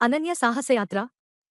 అనన్య సాహసయాత్ర.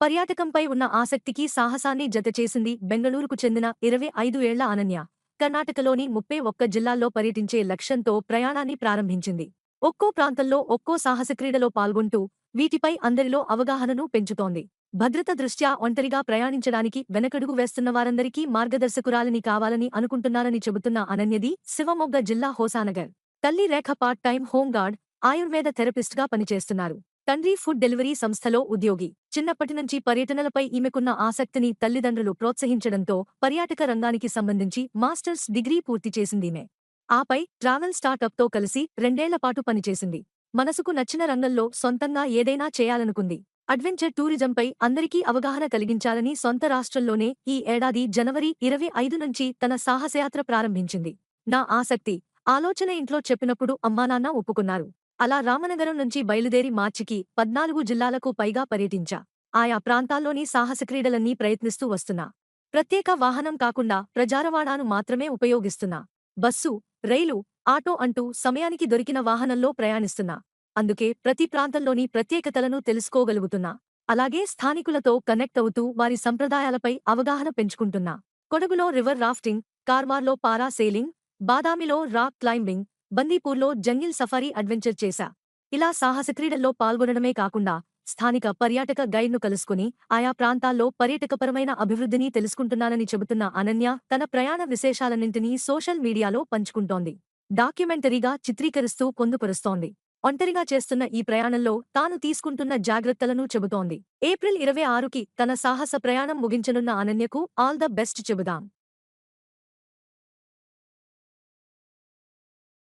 పర్యాటకంపై ఉన్న ఆసక్తికి సాహసాన్ని జతచేసింది బెంగళూరుకు చెందిన ఇరవై ఐదు ఏళ్ళ అనన్య. కర్ణాటకలోని ముప్పై ఒక్క జిల్లాల్లో పర్యటించే లక్ష్యంతో ప్రయాణాన్ని ప్రారంభించింది. ఒక్కో ప్రాంతంలో ఒక్కో సాహస క్రీడలో పాల్గొంటూ వీటిపై అందరిలో అవగాహనను పెంచుతోంది. భద్రత దృష్ట్యా ఒంటరిగా ప్రయాణించడానికి వెనకడుగు వేస్తున్న వారందరికీ మార్గదర్శకురాలిని కావాలని అనుకుంటున్నారని చెబుతున్న అనన్యది శివమొగ్గ జిల్లా హోసానగర్. తల్లి Rekha part time home guard Ayurveda థెరపిస్ట్గా పనిచేస్తున్నారు. తండ్రి ఫుడ్ డెలివరీ సంస్థలో ఉద్యోగి. చిన్నప్పటి నుంచి పర్యటనలపై ఈమెకున్న ఆసక్తిని తల్లిదండ్రులు ప్రోత్సహించడంతో పర్యాటక రంగానికి సంబంధించి మాస్టర్స్ డిగ్రీ పూర్తి చేసిందీమె. ఆపై ట్రావెల్ స్టార్టప్తో కలిసి రెండేళ్ళపాటు పనిచేసింది. మనసుకు నచ్చిన రంగంలో సొంతంగా ఏదైనా చేయాలనుకుంది. అడ్వెంచర్ టూరిజంపై అందరికీ అవగాహన కలిగించాలని సొంత రాష్ట్రంలోనే ఈ ఏడాది జనవరి ఇరవై ఐదు నుంచి తన సాహసయాత్ర ప్రారంభించింది. నా ఆసక్తి ఆలోచన ఇంట్లో చెప్పినప్పుడు అమ్మానాన్న ఒప్పుకున్నారు. అలా రామనగరం నుంచి బయలుదేరి మార్చికి పద్నాలుగు జిల్లాలకు పైగా పర్యటించా. ఆయా ప్రాంతాల్లోని సాహస క్రీడలన్నీ ప్రయత్నిస్తూ వస్తున్నా. ప్రత్యేక వాహనం కాకుండా ప్రజారవాణాను మాత్రమే ఉపయోగిస్తున్నా. బస్సు రైలు ఆటో అంటూ సమయానికి దొరికిన వాహనంలో ప్రయాణిస్తున్నా. అందుకే ప్రతి ప్రాంతంలోని ప్రత్యేకతలను తెలుసుకోగలుగుతున్నా. అలాగే స్థానికులతో కనెక్ట్ అవుతూ వారి సంప్రదాయాలపై అవగాహన పెంచుకుంటున్నా. కొడగులో రివర్ రాఫ్టింగ్ కార్వార్లో పారా సేలింగ్ బాదామిలో రాక్ క్లైంబింగ్ బందీపూర్లో జంగిల్ సఫారీ అడ్వెంచర్ చేశా. ఇలా సాహస క్రీడల్లో పాల్గొనడమే కాకుండా స్థానిక పర్యాటక గైడ్ను కలుసుకుని ఆయా ప్రాంతాల్లో పర్యాటకపరమైన అభివృద్ధిని తెలుసుకుంటున్నానని చెబుతున్న అనన్య తన ప్రయాణ విశేషాలన్నింటినీ సోషల్ మీడియాలో పంచుకుంటోంది. డాక్యుమెంటరీగా చిత్రీకరిస్తూ పొందుపరుస్తోంది. ఒంటరిగా చేస్తున్న ఈ ప్రయాణంలో తాను తీసుకుంటున్న జాగ్రత్తలను చెబుతోంది. ఏప్రిల్ ఇరవై ఆరుకి తన సాహస ప్రయాణం ముగించనున్న అనన్యకు ఆల్ ద బెస్ట్ చెబుదాం.